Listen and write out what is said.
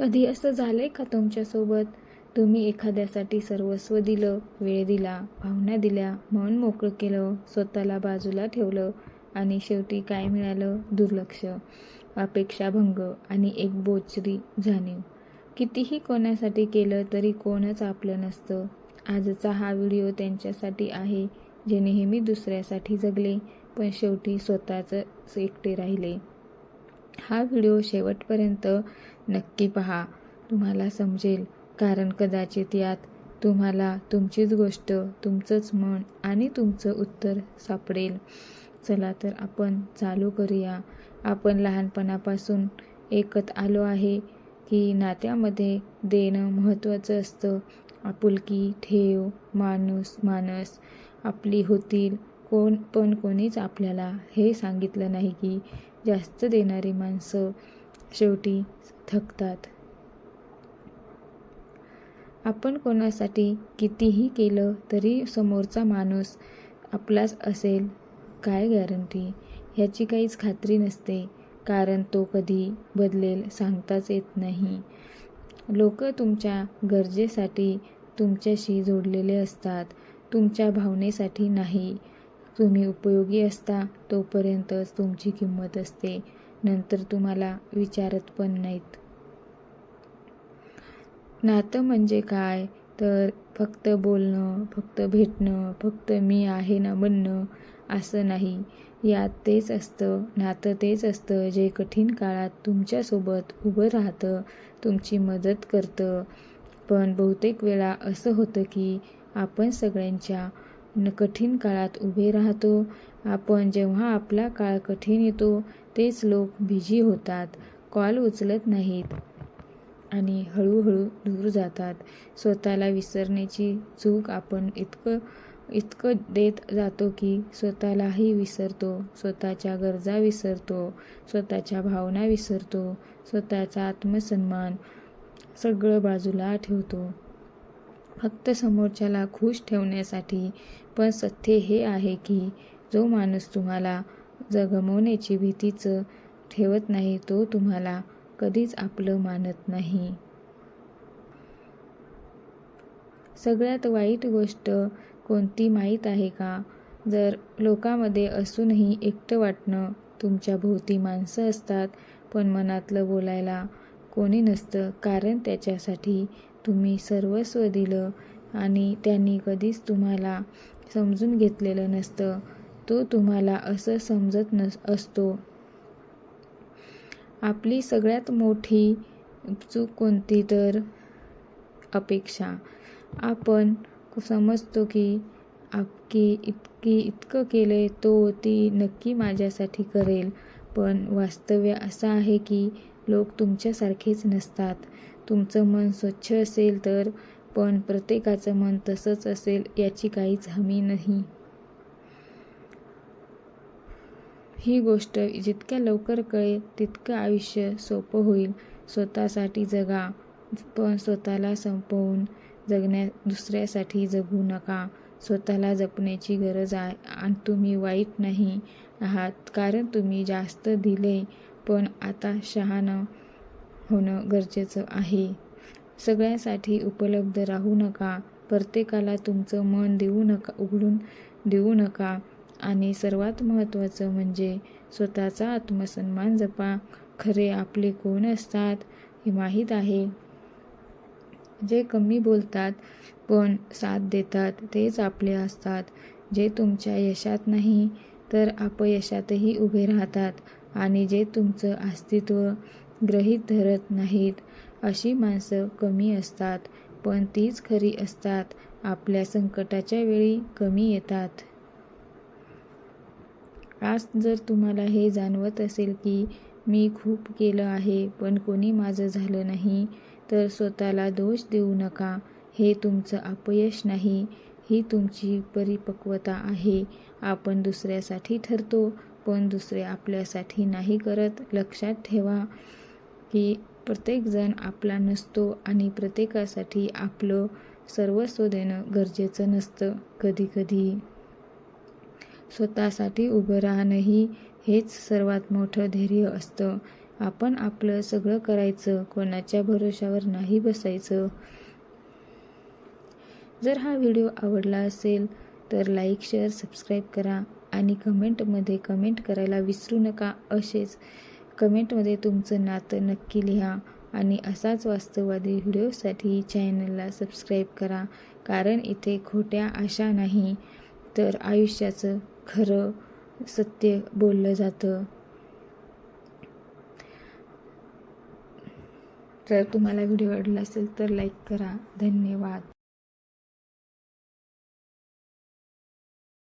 कधी असं झालं आहे का तुमच्यासोबत? तुम्ही एखाद्यासाठी सर्वस्व दिलं वेळ दिला भावना दिल्या मन मोकळं केलं स्वतःला बाजूला ठेवलं आणि शेवटी काय मिळालं? दुर्लक्ष अपेक्षाभंग आणि एक बोचरी जाणीव. कितीही कोणासाठी केलं तरी कोणच आपलं नसतं. आजचा हा व्हिडिओ त्यांच्यासाठी आहे जे नेहमी दुसऱ्यासाठी जगले पण शेवटी स्वतःच एकटे राहिले. हा व्हिडिओ शेवटपर्यंत नक्की पहा. तुम्हाला समजेल. कारण कदाचित यात तुम्हाला तुमचीच गोष्ट तुमचंच मन आणि तुमचं उत्तर सापडेल. चला तर आपण चालू करूया. आपण लहानपणापासून एकत आलो आहे की नात्यामध्ये देणं महत्त्वाचं असतं. आपुलकी ठेव माणूस मानस. आपली होतील कोण पण कोणीच आपल्याला हे सांगितलं नाही की जास्त देणारी माणसं शेवटी थकतात. आपण कोणासाठी कितीही केलं तरी समोरचा माणूस आपलाच असेल काय गॅरंटी ह्याची काहीच खात्री नसते कारण तो कधी बदलेल सांगताच येत नाही. लोक तुमच्या गरजेसाठी तुमच्याशी जोडलेले असतात तुमच्या भावनेसाठी नाही. तुम्ही उपयोगी असता तोपर्यंतच तुमची किंमत असते. नंतर तुम्हाला विचारत पण नाहीत. नातं म्हणजे काय? तर फक्त बोलणं फक्त भेटणं फक्त मी आहे ना म्हणणं असं नाही. यात तेच असतं नातं तेच असतं जे कठीण काळात तुमच्यासोबत उभं राहतं तुमची मदत करतं. पण बहुतेक वेळा असं होतं की आपण सगळ्यांच्या कठीण काळात उभे राहतो. आपण जेव्हा आपला काळ कठीण येतो तेच लोक बिझी होतात कॉल उचलत नाहीत आणि हळूहळू दूर जातात. स्वतःला विसरण्याची चूक आपण इतकं इतकं देत जातो की स्वतःलाही विसरतो. स्वतःच्या गरजा विसरतो स्वतःच्या भावना विसरतो स्वतःचा आत्मसन्मान सगळं बाजूला ठेवतो. फक्त समोरच्याला खुश ठेवण्यासाठी पण सत्य हे आहे की जो माणूस तुम्हाला जगमवण्याची भीतीच ठेवत नाही तो तुम्हाला कधीच आपलं मानत नाही. सगळ्यात वाईट गोष्ट कोणती माहीत आहे का? जर लोकांमध्ये असूनही एकटं वाटणं तुमच्या भोवती माणसं असतात पण मनातलं बोलायला कोणी नसतं कारण त्याच्यासाठी तुम्ही सर्वस्व दिलं आणि त्यांनी कधीच तुम्हाला समजून घेतलेलं नसतं. तो तुम्हाला असं समजत नस असतो. आपली सगळ्यात मोठी चूक कोणती तर? अपेक्षा. आपण समजतो की आपकी इतकी इतकं केले तो ती नक्की माझ्यासाठी करेल. पण वास्तव्य असं आहे की लोक तुमच्यासारखेच नसतात. तुमचं मन स्वच्छ असेल तर पण प्रत्येकाचं मन तसंच असेल याची काहीच हमी नाही. ही गोष्ट जितक्या लवकर कळेल तितकं आयुष्य सोपं होईल. स्वतःसाठी जगा पण स्वतःला संपवून जगण्या दुसऱ्यासाठी जगू नका. स्वतःला जपण्याची गरज आहे आणि तुम्ही वाईट नाही आहात कारण तुम्ही जास्त दिले पण आता शहाणं होणं गरजेचं आहे. सगळ्यांसाठी उपलब्ध राहू नका. प्रत्येकाला तुमचं मन देऊ नका उघडून देऊ नका. आणि सर्वात महत्त्वाचं म्हणजे स्वतःचा आत्मसन्मान जपा. खरे आपले कोण असतात हे माहीत आहे. जे कमी बोलतात पण साथ देतात तेच आपले असतात. जे तुमच्या यशात नाही तर अपयशातही उभे राहतात. आणि जे तुमचं अस्तित्व ग्रहीत धरत नाहीत. अशी माणसं कमी असतात पण तीच खरी असतात. आपल्या संकटाच्या वेळी कमी येतात. आज जर तुम्हाला हे जाणवत असेल की मी खूप केलं आहे पण कोणी माझं झालं नाही तर स्वतःला दोष देऊ नका. हे तुमचं अपयश नाही. ही तुमची परिपक्वता आहे. आपण दुसऱ्यासाठी ठरतो पण दुसरे आपल्यासाठी नाही करत. लक्षात ठेवा. की प्रत्येकजण आपला नसतो आणि प्रत्येकासाठी आपलं सर्वस्व देणं गरजेचं नसतं कधीकधी. स्वतःसाठी उभं राहणंही हेच सर्वात मोठं धैर्य असतं. आपण आपलं सगळं करायचं कोणाच्या भरोशावर नाही बसायचं. जर हा व्हिडिओ आवडला असेल तर लाईक शेअर सबस्क्राईब करा आणि कमेंटमध्ये कमेंट करायला विसरू नका असेच कमेंटमध्ये तुमचं नातं नक्की लिहा आणि असाच वास्तववादी व्हिडिओसाठी चॅनलला सबस्क्राईब करा कारण इथे खोट्या आशा नाही तर आयुष्याचं खरं सत्य बोललं जातं. तर तुम्हाला व्हिडिओ आवडला असेल तर लाईक करा. धन्यवाद.